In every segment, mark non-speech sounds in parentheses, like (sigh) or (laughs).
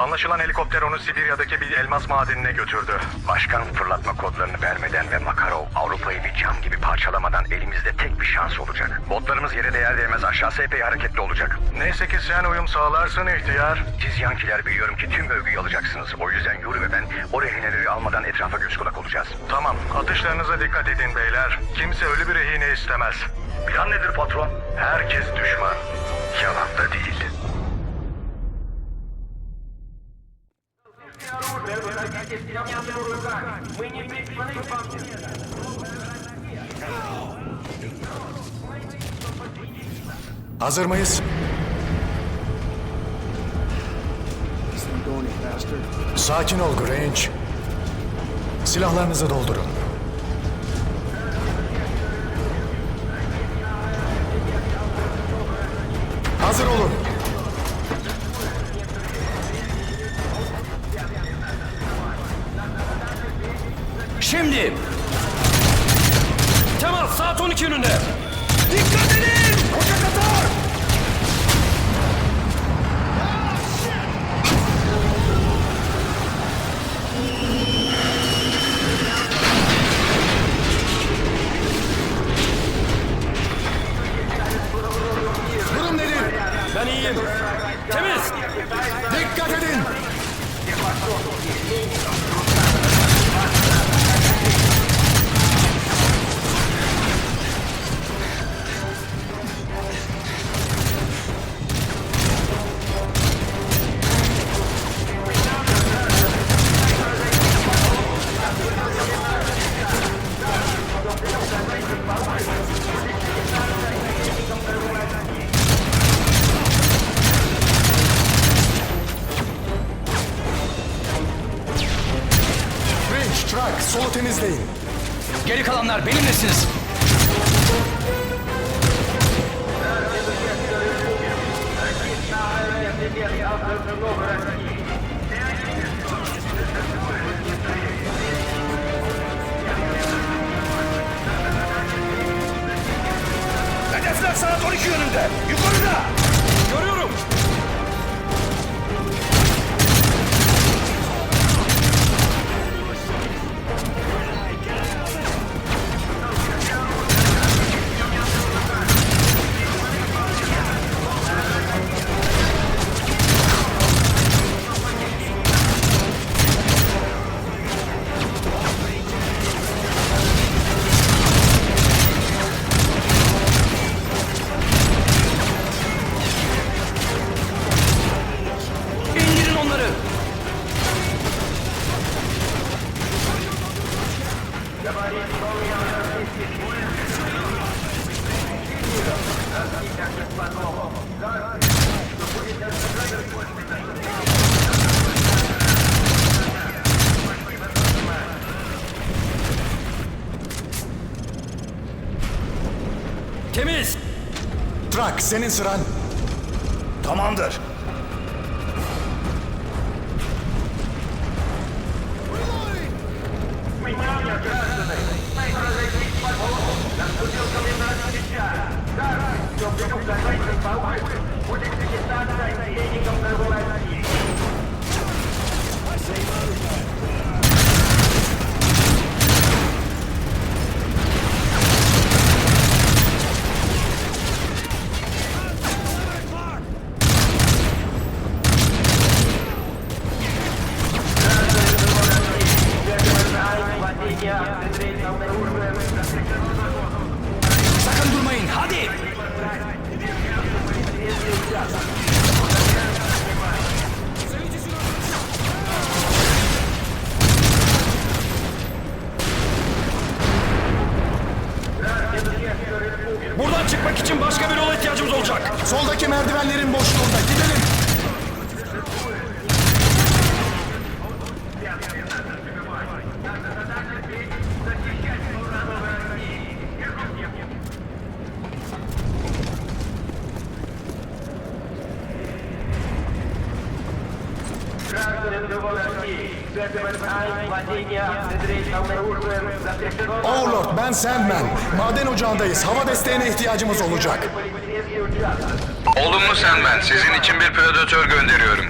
Anlaşılan helikopter onu Sibirya'daki bir elmas madenine götürdü. Başkan fırlatma kodlarını vermeden ve Makarov Avrupa'yı bir cam gibi parçalamadan elimizde tek bir şans olacak. Botlarımız yere değer değmez aşağısı epey hareketli olacak. Neyse ki sen uyum sağlarsın ihtiyar. Siz Yankiler biliyorum ki tüm övgüyü alacaksınız. O yüzden Yuri ve ben o rehineleri almadan etrafa göz kulak olacağız. Tamam, atışlarınıza dikkat edin beyler. Kimse ölü bir rehine istemez. Plan nedir patron? Herkes düşman. Yalan da değil. Мы не призваны к вам. Hazır mıyız? Sakin ol Grange. Silahlarınızı doldurun. Hazır olun. Temas saat 12 yönünde. Dikkat saat 12 yönünde. Yukarıda. Senin sıran. Tamamdır. Sandman. Maden ocağındayız. Hava desteğine ihtiyacımız olacak. Полицейский участок. Olumlu sen ben. Sizin için bir predatör gönderiyorum.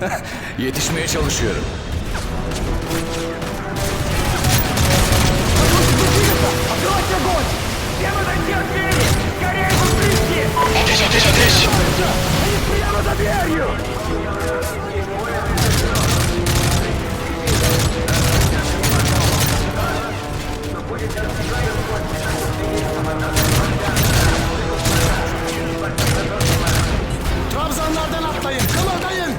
(laughs) Yetişmeye çalışıyorum. Ateş ateş ateş! Trabzanlardan atlayın, kımıldayın.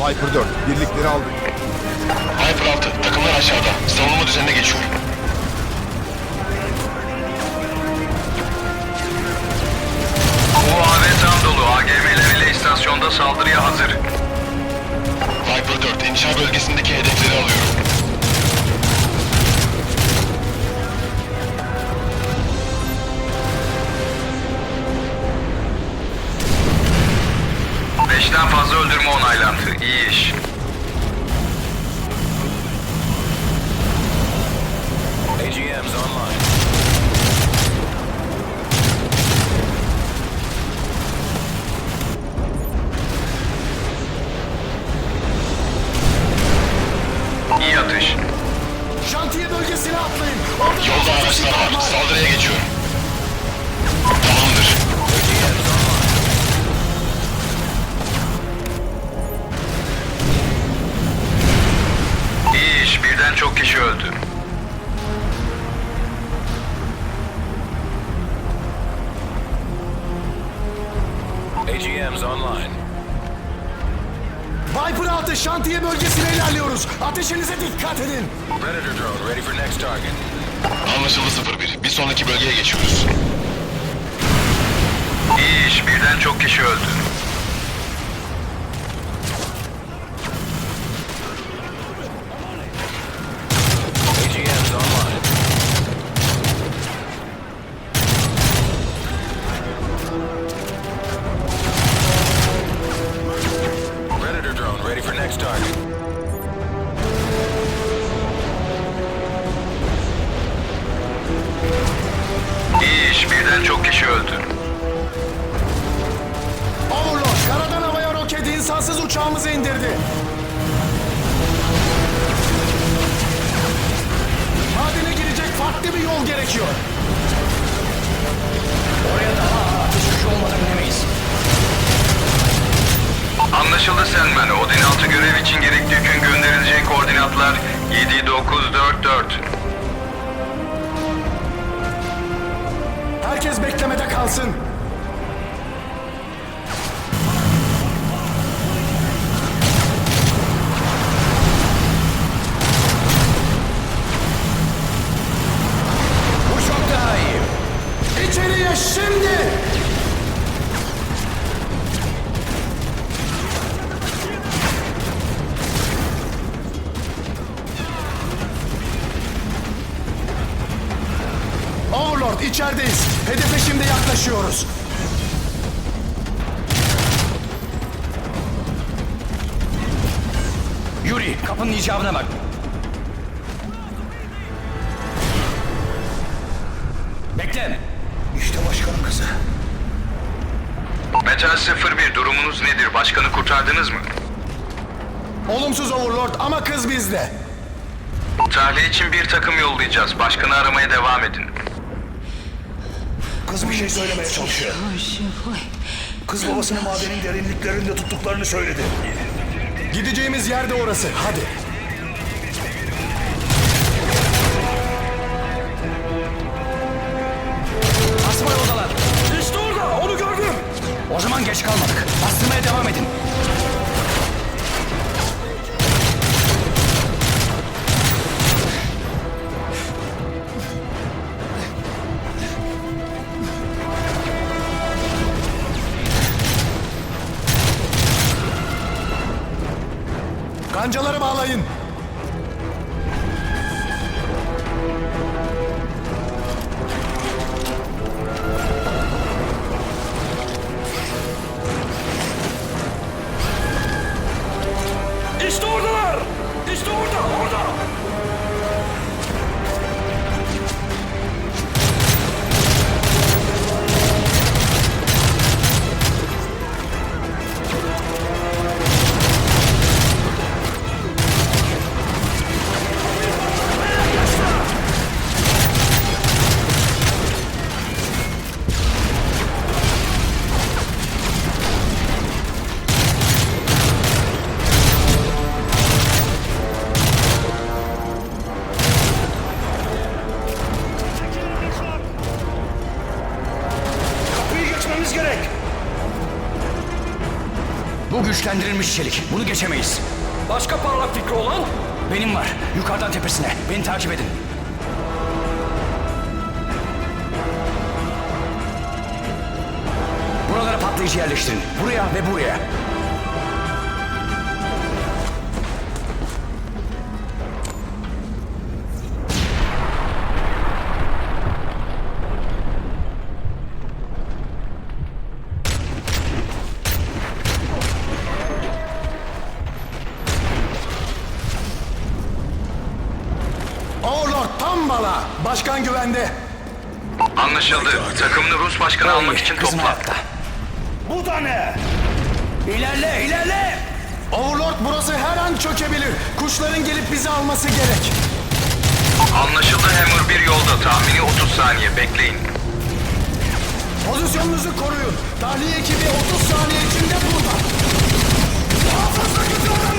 Viper 4, birlikleri aldık. Viper 6, takımlar aşağıda. Savunma düzenine geçiyor. UAV tam dolu. AGM'ler ile istasyonda saldırıya hazır. Viper 4, inşa bölgesindeki hedefleri alıyorum. Beşten fazla öldürme onaylandı. İyi iş. Ateşinize dikkat edin. Predator drone ready for next target. Anlaşıldı 01. Bir sonraki bölgeye geçiyoruz. İyi iş. Birden çok kişi öldü. Çok kişi öldü. Overlord karadan havaya roket insansız uçağımızı indirdi. Madene girecek farklı bir yol gerekiyor. Anlaşıldı Sandman. Odin 6 görev için gerekli yükün gönderilecek koordinatlar 7944. Herkes beklemede kalsın. Bu çok daha iyi. İçeriye şimdi. Şimdi yaklaşıyoruz. Yuri kapının icabına bak. Bekle. İşte başkanın kızı. Metal 01 durumunuz nedir? Başkanı kurtardınız mı? Olumsuz Overlord ama kız bizde. Tahliye için bir takım yollayacağız. Başkanı aramaya devam edin. Kız bir şey söylemeye çalışıyor. Kız babasını madenin derinliklerinde tuttuklarını söyledi. Gideceğimiz yer de orası. Hadi. Asma yoldalar. İşte orada, onu gördüm. O zaman geç kalmadık. Bastırmaya devam edin. Kancaları bağlayın. Güçlendirilmiş çelik. Bunu geçemeyiz. Başka parlak fikri olan? Benim var. Yukarıdan tepesine. Beni takip edin. Buralara patlayıcı yerleştirin. Buraya ve buraya. Rus başkanı almak için topla. ayakta. Bu da ne? İlerle, ilerle! Overlord burası her an çökebilir. Kuşların gelip bizi alması gerek. Anlaşıldı Hammer bir yolda. Tahmini 30 saniye. Bekleyin. Pozisyonunuzu koruyun. Tahliye ekibi 30 saniye içinde burada. Daha fazla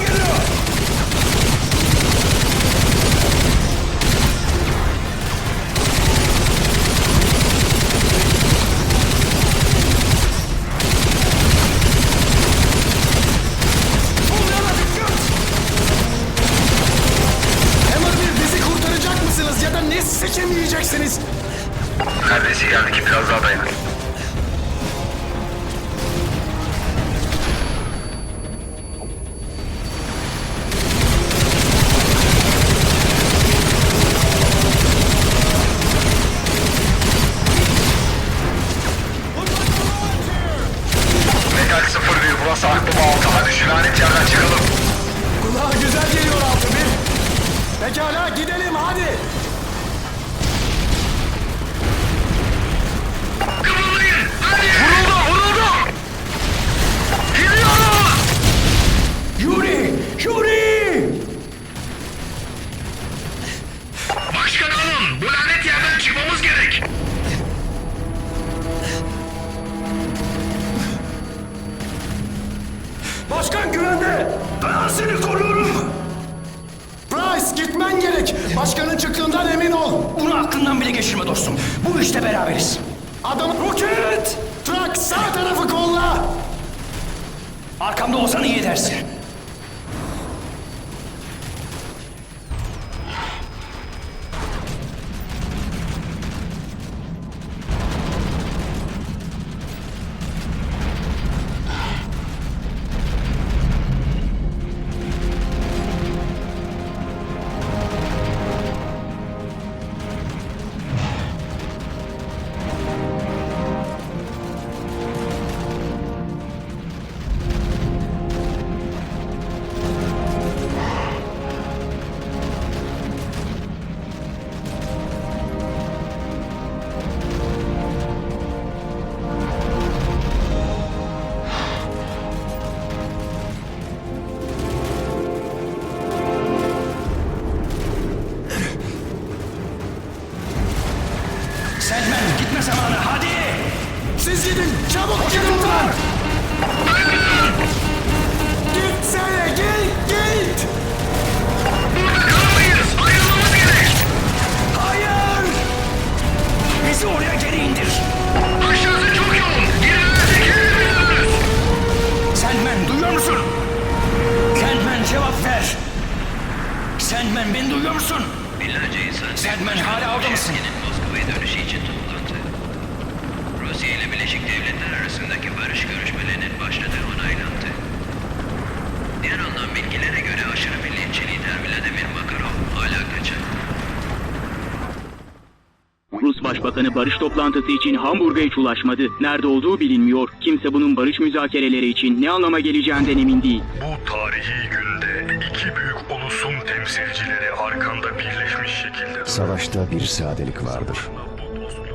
barış toplantısı için Hamburg'a hiç ulaşmadı. Nerede olduğu bilinmiyor. Kimse bunun barış müzakereleri için ne anlama geleceğinden emin değil. Bu tarihi günde iki büyük ulusun temsilcileri arkanda birleşmiş şekilde... Savaşta bir sadelik vardır.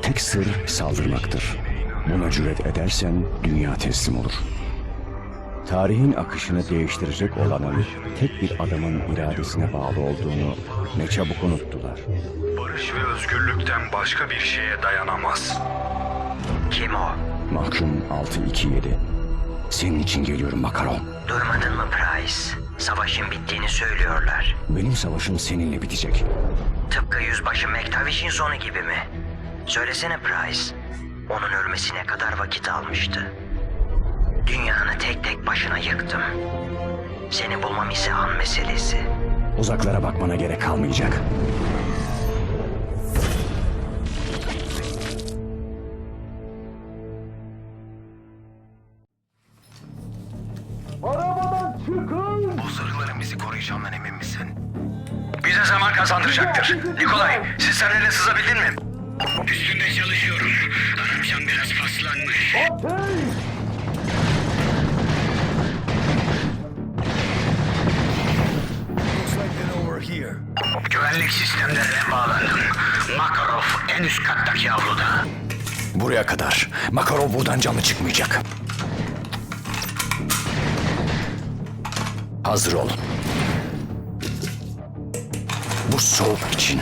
Tek sır saldırmaktır. Buna cüret edersen dünya teslim olur. Tarihin akışını değiştirecek olanın tek bir adamın iradesine bağlı olduğunu ne çabuk unuttular. Barış ve özgürlükten başka bir şeye dayanamaz. Kim o? Mahkum 627. Senin için geliyorum Makarov. Duymadın mı Price? Savaşın bittiğini söylüyorlar. Benim savaşım seninle bitecek. Tıpkı yüzbaşı McTavish'in sonu gibi mi? Söylesene Price. Onun ölmesine kadar vakit almıştı. Dünyanı tek tek başına yıktım. Seni bulmam ise an meselesi. Uzaklara bakmana gerek kalmayacak. Bu zırhların bizi koruyacağından emin misin? Bize zaman kazandıracaktır. Nikolay, sistemlerine sızabildin mi? Üstünde çalışıyorum. Aramcan biraz paslanmış. Looks Güvenlik sistemlerine bağlandım. Makarov en üst kattaki avluda. Buraya kadar. Makarov buradan canlı çıkmayacak. Hazır ol. Bu soğuk için.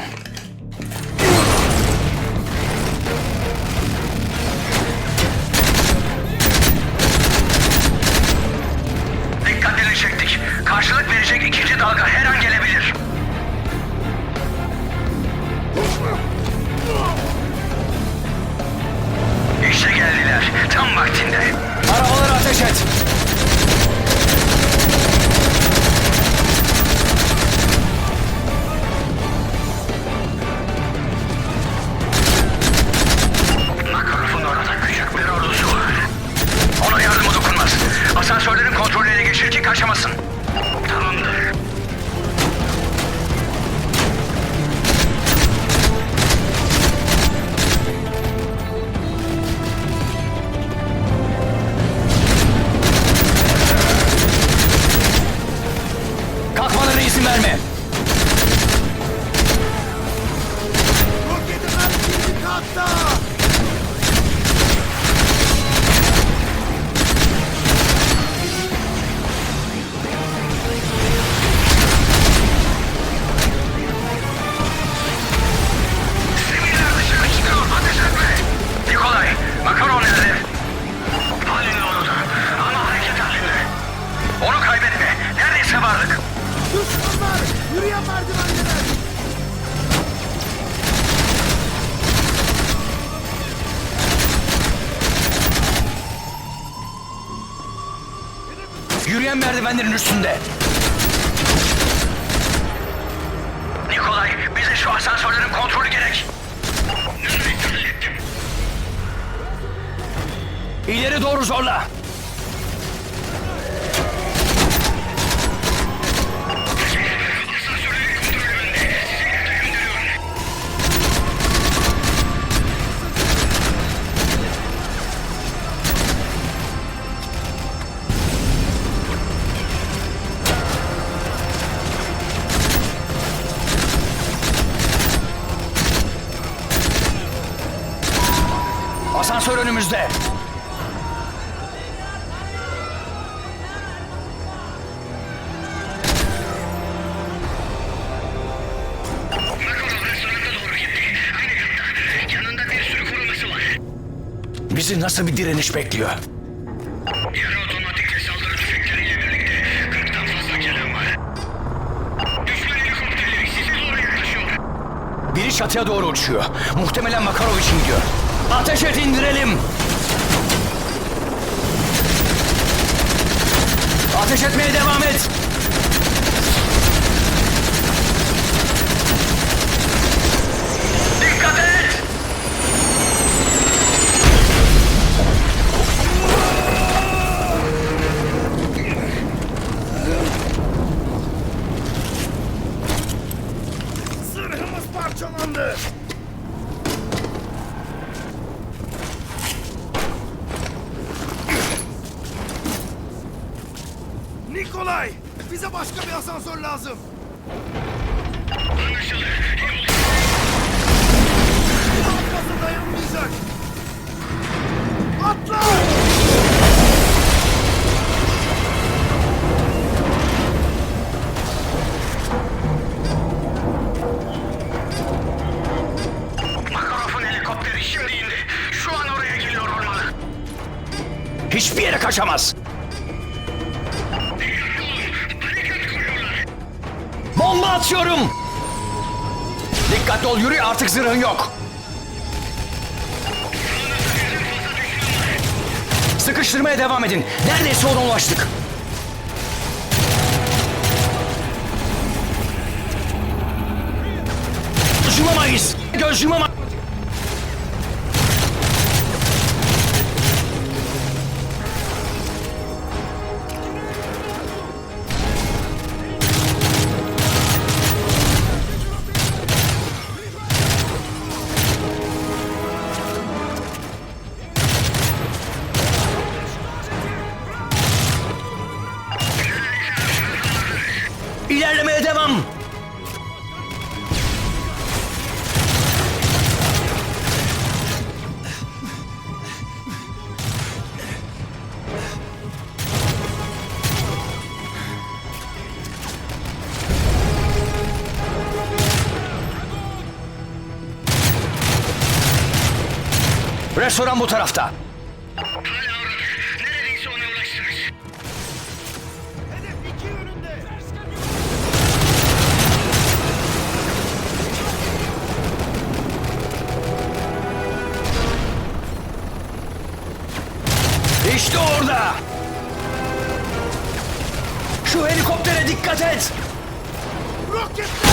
Direniş bekliyor? Yarı otomatikli saldırı tüfekleriyle birlikte 40'tan fazla gelen var. Düşman helikopterleri size doğru yaklaşıyor. Biri çatıya doğru uçuyor. Muhtemelen Makarov için gidiyor. Ateş et indirelim. Ateş etmeye devam et. Kaçamaz. Bomba atıyorum. Dikkatli ol yürü artık zırhın yok. Sıkıştırmaya devam edin. Neredeyse ona ulaştık. Yumamayız. Göz yumama. Restoran bu tarafta. Neredeyse ona ulaştınız. İşte orada. Şu helikoptere dikkat et. Yuri.